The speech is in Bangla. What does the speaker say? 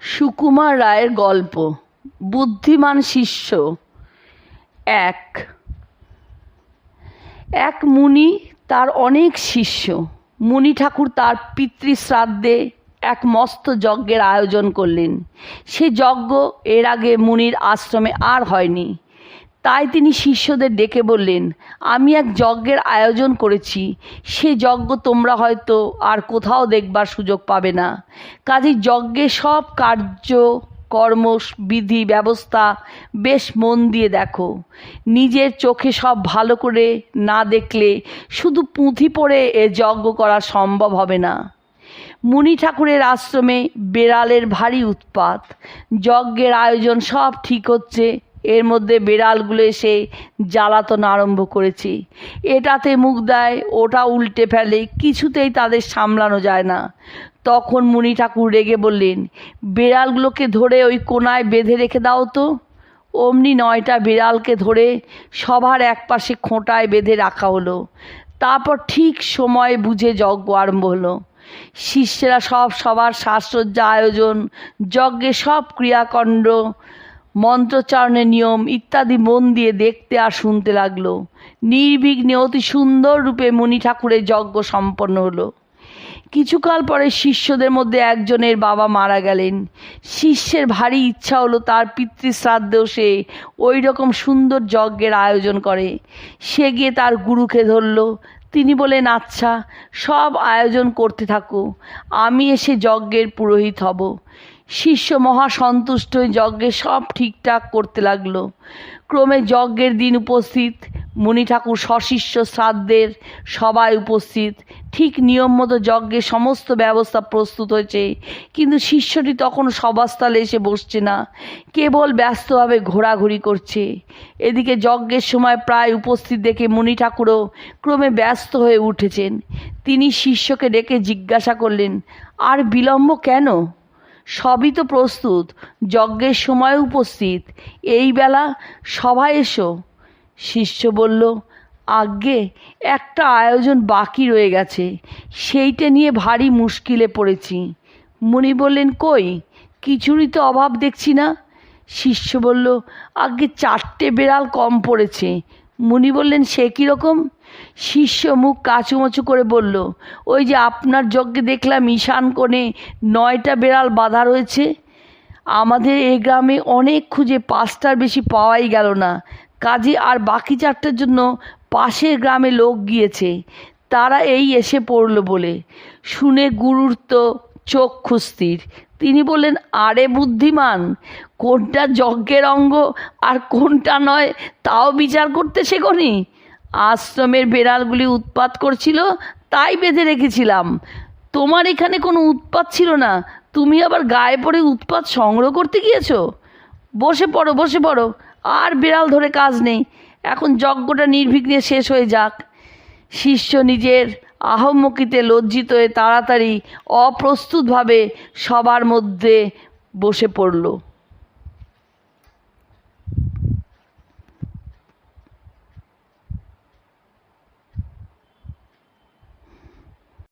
সুকুমার রায়ের গল্প, বুদ্ধিমান শিষ্য। এক। এক মুনি তার অনেক শিষ্য। মুনি ঠাকুর তার পিতৃশ্রাদ্ধে এক মস্ত যজ্ঞের আয়োজন করলেন। সে যজ্ঞ এর আগে মুনির আশ্রমে আর হয়নি। তাই তিনি শিষ্যদের ডেকে বললেন, আমি এক যজ্ঞের আয়োজন করেছি। সে যজ্ঞ তোমরা হয়তো আর কোথাও দেখবার সুযোগ পাবে না। কাজেই যজ্ঞের সব কার্য, কর্ম, বিধি, ব্যবস্থা বেশ মন দিয়ে দেখো। নিজের চোখে সব ভালো করে না দেখলে শুধু পুঁথি পড়ে এ যজ্ঞ করা সম্ভব হবে না। মুনি ঠাকুরের আশ্রমে বেড়ালের ভারী উৎপাত। যজ্ঞের আয়োজন সব ঠিক হচ্ছে। এর মধ্যে বেড়ালগুলো এসে জ্বালাতন আরম্ভ করেছে। এটাতে মুখ দেয়, ওটা উল্টে ফেলে, কিছুতেই তাদের সামলানো যায় না। তখন মুনি ঠাকুর রেগে বললেন, বেড়ালগুলোকে ধরে ওই কোনায় বেঁধে রেখে দাও তো। অমনি নয়টা বিড়ালকে ধরে সবার একপাশে খোঁটায় বেঁধে রাখা হলো। তারপর ঠিক সময় বুঝে যজ্ঞ আরম্ভ হলো। শিষ্যেরা সব সবার শ্বাসসজ্জা আয়োজন যজ্ঞের সব ক্রিয়াকাণ্ড মন্ত্রোচ্চারণের নিয়ম ইত্যাদি মন দিয়ে দেখতে আর শুনতে লাগল। নির্বিঘ্নে অতি সুন্দর রূপে মণি ঠাকুরের যজ্ঞ সম্পন্ন হলো। কিছুকাল পরে শিষ্যদের মধ্যে একজনের বাবা মারা গেলেন। শিষ্যের ভারী ইচ্ছা হলো তার পিতৃশ্রাদ্ধেও সে ওই রকম সুন্দর যজ্ঞের আয়োজন করে। সে গিয়ে তার গুরুকে ধরল তিনি বলেন আচ্ছা সব আয়োজন করতে থাকো। আমি এসে যজ্ঞের পুরোহিত হব। শিষ্য মহা সন্তুষ্ট হয়ে যজ্ঞে সব ঠিকঠাক করতে লাগল। ক্রমে যজ্ঞের দিন উপস্থিত, মুনি ঠাকুর সশিষ্য শ্রাদ্ধের সবাই উপস্থিত ঠিক নিয়ম মতো যজ্ঞের সমস্ত ব্যবস্থা প্রস্তুত হয়েছে। কিন্তু শিষ্যটি তখন সভাস্থলে এসে বসছে না। কেবল ব্যস্তভাবে ঘোরাঘুরি করছে। এদিকে যজ্ঞের সময় প্রায় উপস্থিত দেখে মুনি ঠাকুরও ক্রমে ব্যস্ত হয়ে উঠেছেন। তিনি শিষ্যকে ডেকে জিজ্ঞাসা করলেন, আর বিলম্ব কেন? সবই তো প্রস্তুত। যজ্ঞের সময় উপস্থিত। এই বেলা সবাই এসো। শিষ্য বলল আজ্ঞে একটা আয়োজন বাকি রয়ে গেছে। সেইটা নিয়ে ভারী মুশকিলে পড়েছি। মুনি বললেন, কই? কিছুরই তো অভাব দেখছি না? শিষ্য বলল আজ্ঞে চারটে বেড়াল কম পড়েছে। মুনি বললেন, সে কীরকম শিষ্য মুখ কাচুমাচু করে বলল, ওই যে আপনার যজ্ঞে দেখলাম ঈশান কোণে নয়টা বেড়াল বাঁধা রয়েছে। আমাদের এই গ্রামে অনেক খুঁজে পাঁচটার বেশি পাওয়াই গেল না। কাজে আর বাকি চারটার জন্য পাশের গ্রামে লোক গিয়েছে। তারা এই এসে পড়ল বলে। শুনে গুরুর তো চোখ খুস্তির তিনি বললেন, আরে বুদ্ধিমান, কোনটা যজ্ঞের অঙ্গ আর কোনটা নয়, তাও বিচার করতে শেখনি? আশ্রমের বেড়ালগুলি উৎপাত করছিল, তাই বেঁধে রেখেছিলাম। তোমার এখানে কোনো উৎপাত ছিল না, তুমি আবার গায়ে পড়ে উৎপাত সংগ্রহ করতে গিয়েছো? বসে পড়ো বসে পড়ো, আর বিড়াল ধরে কাজ নেই। এখন যজ্ঞটা নির্বিঘ্নে শেষ হয়ে যাক। শিষ্য নিজের আহম্মকিতে লজ্জিত হয়ে তাড়াতাড়ি অপ্রস্তুতভাবে সবার মধ্যে বসে পড়ল।